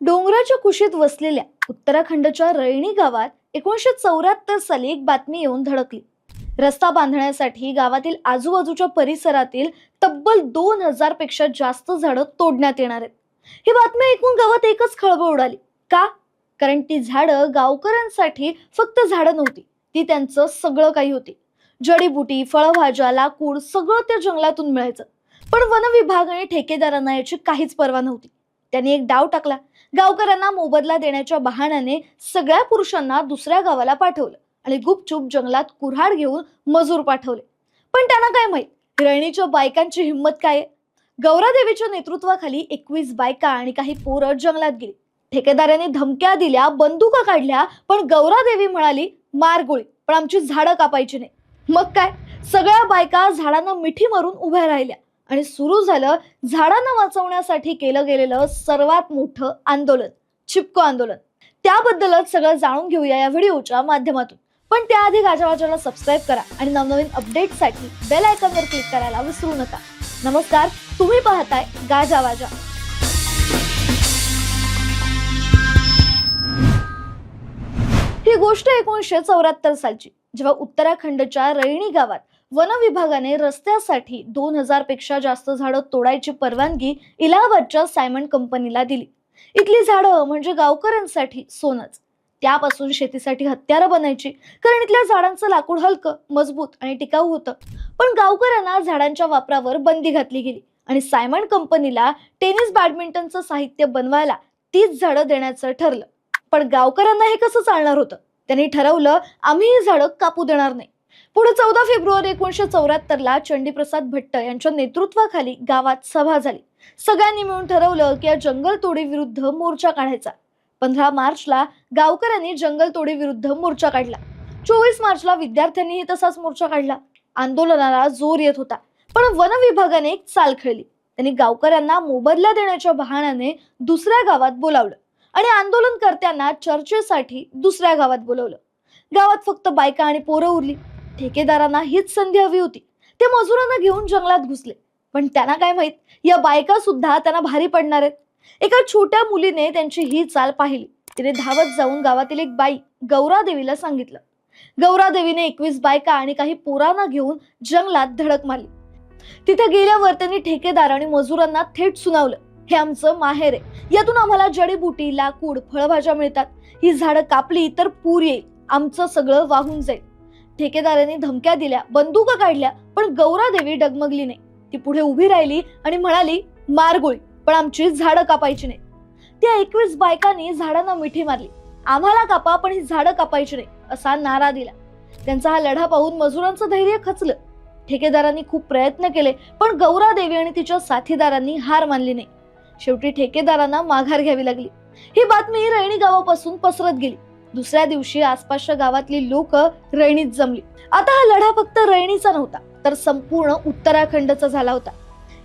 डोंगराच्या कुशीत वसलेल्या उत्तराखंडच्या रैणी गावात एकोणीशे चौऱ्याहत्तर साली एक बातमी येऊन धडकली. रस्ता बांधण्यासाठी गावातील आजूबाजूच्या परिसरातील तब्बल दोन हजारपेक्षा जास्त झाडं तोडण्यात येणार आहेत. ही बातमी ऐकून गावात एकच खळबळ उडाली. का? कारण ती झाडं गावकऱ्यांसाठी फक्त झाडं नव्हती ती त्यांचं सगळं काही होती. जडीबुटी फळभाज्या लाकूड सगळं त्या जंगलातून मिळायचं. पण वन विभाग आणि ठेकेदारांना याची काहीच पर्वा नव्हती. त्यांनी एक डाव टाकला गावकऱ्यांना मोबदला देण्याच्या बहाण्याने सगळ्या पुरुषांना दुसऱ्या गावाला पाठवलं आणि गुपचूप जंगलात कुऱ्हाड घेऊन मजूर पाठवले. पण त्यांना काय माहीत? रैणीच्या बायकांची हिंमत काय? आहे? गौरादेवीच्या नेतृत्वाखाली एकवीस बायका आणि काही पोरं जंगलात गेली. ठेकेदारांनी धमक्या दिल्या बंदुका काढल्या पण गौरादेवी म्हणाली मार गोळी पण आमची झाडं कापायची नाही. मग काय? सगळ्या बायका झाडांना मिठी मारून उभ्या राहिल्या. आणि सुरू झालं झाडांना वाचवण्यासाठी केलं गेलेलं सर्वात मोठं आंदोलन चिपको आंदोलन. त्याबद्दलच सगळं जाणून घेऊया या व्हिडिओच्या माध्यमातून. पण त्याआधी गाजावाजाला सबस्क्राईब करा आणि नवनवीन अपडेटसाठी बेल आयकॉनवर क्लिक करायला विसरू नका. नमस्कार तुम्ही पाहताय गाजावाजा ही गोष्ट एकोणीसशे चौऱ्याहत्तर सालची जेव्हा उत्तराखंडच्या रैणी गावात वन विभागाने रस्त्यासाठी दोन हजारपेक्षा जास्त झाडं तोडायची परवानगी इलाहाबादच्या सायमन कंपनीला दिली. इथली झाडं म्हणजे गावकऱ्यांसाठी सोनच. त्यापासून शेतीसाठी हत्यारं बनायची. कारण इथल्या झाडांचं लाकूड हलकं मजबूत आणि टिकाऊ होतं. पण गावकऱ्यांना झाडांच्या वापरावर बंदी घातली गेली आणि सायमन कंपनीला टेनिस बॅडमिंटनचं साहित्य बनवायला तीच झाडं देण्याचं ठरलं. पण गावकऱ्यांना हे कसं चालणार होतं? त्यांनी ठरवलं आम्ही ही झाडं कापू देणार नाही. पुढे चौदा फेब्रुवारी एकोणीसशे चौऱ्याहत्तरला चंडीप्रसाद भट्ट यांच्या नेतृत्वाखाली गावात सभा झाली. सगळ्यांनी मिळून ठरवलं की या जंगल विरुद्ध मोर्चा काढायचा. पंधरा मार्चला गावकऱ्यांनी जंगल विरुद्ध मोर्चा काढला. चोवीस मार्चला विद्यार्थ्यांनीही तसाच मोर्चा काढला. आंदोलनाला जोर येत होता पण वन विभागाने एक चाल खेळली. त्यांनी गावकऱ्यांना मोबदला देण्याच्या बहाण्याने दुसऱ्या गावात बोलावलं आणि आंदोलनकर्त्यांना चर्चेसाठी दुसऱ्या गावात बोलवलं. गावात फक्त बायका आणि पोरं उरली. ठेकेदारांना हीच संधी हवी होती. ते मजुरांना घेऊन जंगलात घुसले. पण त्यांना काय माहीत? या बायका सुद्धा त्यांना भारी पडणार आहेत. एका छोट्या मुलीने त्यांची ही चाल पाहिली. तिने धावत जाऊन गावातील एक बाई गौरा देवीला सांगितलं. गौरा देवीने एकवीस बायका आणि काही पोरांना घेऊन जंगलात धडक मारली. तिथे गेल्यावर त्यांनी ठेकेदार आणि मजुरांना थेट सुनावलं. हे आमचं माहेर आहे. यातून आम्हाला जडीबुटी लाकूड फळभाज्या मिळतात. ही झाडं कापली तर पूर येईल. आमचं सगळं वाहून जाईल. ठेकेदारांनी धमक्या दिल्या बंदुका काढल्या पण गौरा देवी डगमगली नाही. ती पुढे उभी राहिली आणि म्हणाली मार गोळी पण आमची झाडं कापायची नाही त्या एकवीस बायकांनी झाडांना मिठी मारली. आम्हाला कापा पण ही झाडं कापायची नाही असा नारा दिला. त्यांचा हा लढा पाहून मजुरांचं धैर्य खचलं. ठेकेदारांनी खूप प्रयत्न केले पण गौरा देवी आणि तिच्या साथीदारांनी हार मानली नाही. शेवटी ठेकेदारांना माघार घ्यावी लागली. ही बातमी रैणी गावापासून पसरत गेली. दुसऱ्या दिवशी आसपासच्या गावातली लोक रैणीत जमली. आता हा लढा फक्त रैणीचा नव्हता तर संपूर्ण उत्तराखंडचा झाला होता.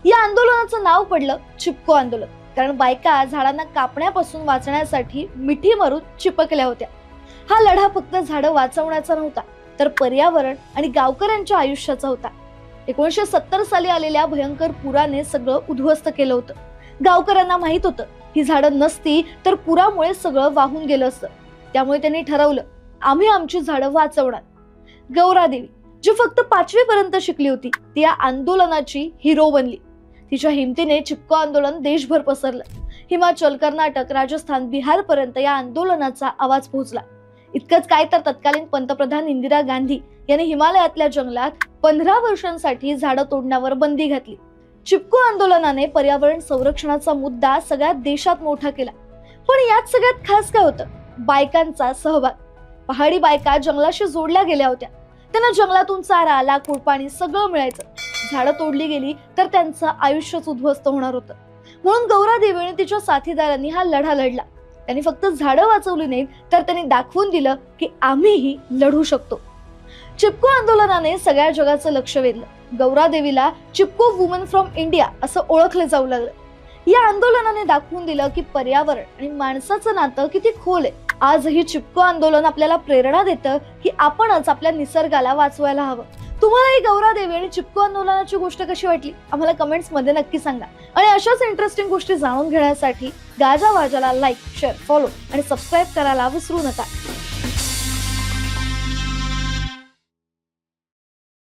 या आंदोलनाचं नाव पडलं चिपको आंदोलन. कारण बायका झाडांना कापण्यापासून वाचण्यासाठी मिठी मारून चिपकल्या होत्या. हा लढा फक्त झाडं वाचवण्याचा नव्हता तर पर्यावरण आणि गावकऱ्यांच्या आयुष्याचा होता. एकोणीसशे सत्तर साली आलेल्या भयंकर पुराने सगळं उद्ध्वस्त केलं होतं. गावकऱ्यांना माहीत होतं ही झाडं नसती तर पुरामुळे सगळं वाहून गेलं असतं. त्यामुळे त्यांनी ठरवलं आम्ही आमची झाडं वाचवणार. गौरादेवी जी फक्त पाचवी पर्यंत शिकली होती ती या आंदोलनाची हिरो बनली. तिच्या हिमतीने चिपको आंदोलन देशभर पसरलं. हिमाचल कर्नाटक राजस्थान बिहार पर्यंत या आंदोलनाचा आवाज पोहोचला. इतकंच काय तर तत्कालीन पंतप्रधान इंदिरा गांधी यांनी हिमालयातल्या जंगलात पंधरा वर्षांसाठी झाडं तोडण्यावर बंदी घातली. चिपको आंदोलनाने पर्यावरण संरक्षणाचा मुद्दा सगळ्या देशात मोठा केला. पण यात सगळ्यात खास काय होतं? बायकांचा सहभाग. पहाडी बायका जंगलाशी जोडल्या गेल्या होत्या. त्यांना जंगलातून चारा लाकूड पाणी सगळं मिळायचं. झाडं तोडली गेली तर त्यांचं आयुष्यच उद्ध्वस्त होणार होतं. म्हणून गौरा आणि तिच्या साथीदारांनी हा लढा लढला. त्यांनी फक्त झाडं वाचवली नाहीत तर त्यांनी दाखवून दिलं की आम्हीही लढू शकतो. चिपको आंदोलनाने सगळ्या जगाचं लक्ष वेधलं. गौरा देवीला चिपको वुमन फ्रॉम इंडिया असं ओळखलं जाऊ लागलं. या आंदोलनाने दाखवून दिलं की पर्यावरण आणि माणसाचं नातं किती खोल आहे. आजही चिपको आंदोलन आपल्याला प्रेरणा देतं की आपणच आपल्या निसर्गाला वाचवायला हवं. तुम्हाला ही गौरा देवी आणि चिपको आंदोलनाची गोष्ट कशी वाटली? आम्हाला कमेंट्समध्ये नक्की सांगा. आणि अशाच इंटरेस्टिंग गोष्टी जाणून घेण्यासाठी गाजा वाजाला लाईक शेअर फॉलो आणि सबस्क्राईब करायला विसरू नका.